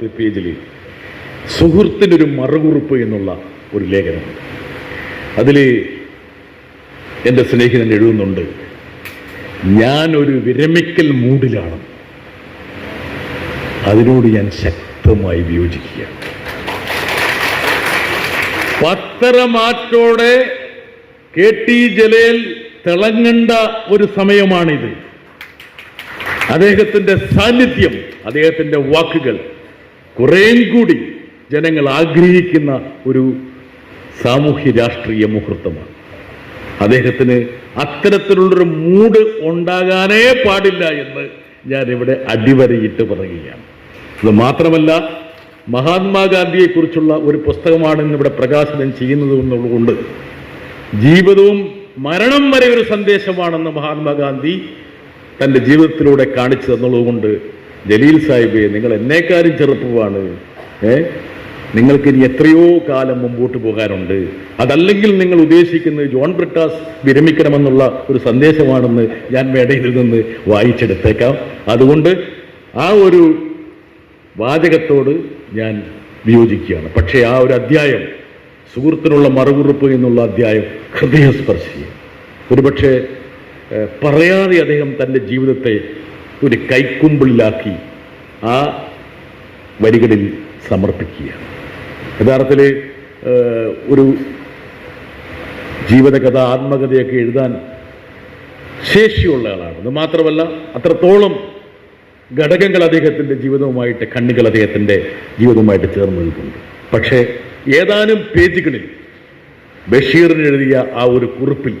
പേജിൽ സുഹൃത്തിനൊരു മറുകുറിപ്പ് എന്നുള്ള ഒരു ലേഖനം. അതിൽ എന്റെ സ്നേഹിതൻ എഴുതുന്നുണ്ട് ഞാനൊരു വിരമിക്കൽ മൂഡിലാണ് അതിനോട് ഞാൻ ശക്തമായി വിയോജിക്കുകയാണ്. പത്തരമാറ്റോടെ കെ ടി ജലേൽ തിളങ്ങേണ്ട ഒരു സമയമാണിത്. അദ്ദേഹത്തിന്റെ സാന്നിധ്യം അദ്ദേഹത്തിന്റെ വാക്കുകൾ കുറേം കൂടി ജനങ്ങൾ ആഗ്രഹിക്കുന്ന ഒരു സാമൂഹ്യ രാഷ്ട്രീയ മുഹൂർത്തമാണ്. അദ്ദേഹത്തിന് അത്തരത്തിലുള്ളൊരു മൂഡ് ഉണ്ടാകാനേ പാടില്ല എന്ന് ഞാൻ ഇവിടെ അടിവരയിട്ട് പറയുകയാണ്. അത് മാത്രമല്ല മഹാത്മാഗാന്ധിയെക്കുറിച്ചുള്ള ഒരു പുസ്തകമാണ് ഇന്നിവിടെ പ്രകാശനം ചെയ്യുന്നത് എന്നുള്ളതുകൊണ്ട് ജീവിതവും മരണം വരെ ഒരു സന്ദേശമാണെന്ന് മഹാത്മാഗാന്ധി തന്റെ ജീവിതത്തിലൂടെ കാണിച്ചു തന്നുള്ളതുകൊണ്ട് ജലീൽ സാഹിബേ നിങ്ങൾ എന്നേക്കാരും ചെറുപ്പമാണ്. ഏ? നിങ്ങൾക്ക് ഇനി എത്രയോ കാലം മുമ്പോട്ട് പോകാനുണ്ട്. അതല്ലെങ്കിൽ നിങ്ങൾ ഉദ്ദേശിക്കുന്നത് ജോൺ ബ്രിട്ടാസ് വിരമിക്കണമെന്നുള്ള ഒരു സന്ദേശമാണെന്ന് ഞാൻ മേടയിൽ നിന്ന് വായിച്ചെടുത്തേക്കാം. അതുകൊണ്ട് ആ ഒരു വാചകത്തോട് ഞാൻ വിയോജിക്കുകയാണ്. പക്ഷേ ആ ഒരു അധ്യായം സുഹൃത്തിനുള്ള മറുകുറിപ്പ് എന്നുള്ള അധ്യായം ഹൃദയസ്പർശിയാണ് ഒരുപക്ഷെ പറയാതെ അദ്ദേഹം തന്റെ ജീവിതത്തെ ഒരു കൈക്കുമ്പിളിലാക്കി ആ വരികളിൽ സമർപ്പിക്കുക. യഥാർത്ഥത്തിൽ ഒരു ജീവിതകഥ ആത്മകഥയൊക്കെ എഴുതാൻ ശേഷിയുള്ള ആളാണ്. അത് മാത്രമല്ല അത്രത്തോളം ഘടകങ്ങൾ അദ്ദേഹത്തിന്റെ ജീവിതവുമായിട്ട് കണ്ണുകൾ അദ്ദേഹത്തിന്റെ ജീവിതവുമായിട്ട് ചേർന്ന് നിൽക്കുന്നുണ്ട് പക്ഷേ ഏതാനും പേജുകളിൽ ബഷീറിന് എഴുതിയ ആ ഒരു കുറിപ്പിൽ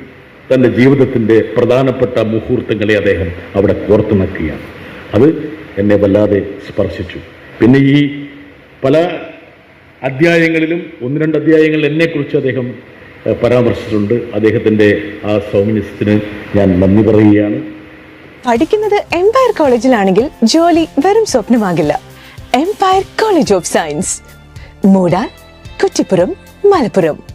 തന്റെ ജീവിതത്തിന്റെ പ്രധാനപ്പെട്ട മുഹൂർത്തങ്ങളെ അദ്ദേഹം അവിടെ കോർത്തു നിൽക്കുകയാണ് അത് എന്നെ വല്ലാതെ സ്പർശിച്ചു. പിന്നെ ഈ പല അധ്യായങ്ങളിലും ഒന്ന് രണ്ട് അധ്യായങ്ങളിൽ എന്നെക്കുറിച്ച് അദ്ദേഹം പരാമർശിച്ചിട്ടുണ്ട്. അദ്ദേഹത്തിന്റെ ആ സൗമ്യസ്യത്തിന് ഞാൻ നന്ദി പറയുകയാണ്. പഠിക്കുന്നത് എംപയർ കോളേജിലാണെങ്കിൽ ജോലി വെറും സ്വപ്നമാകില്ല. Empire college of science മൂടാർ Kuttippuram Malappuram.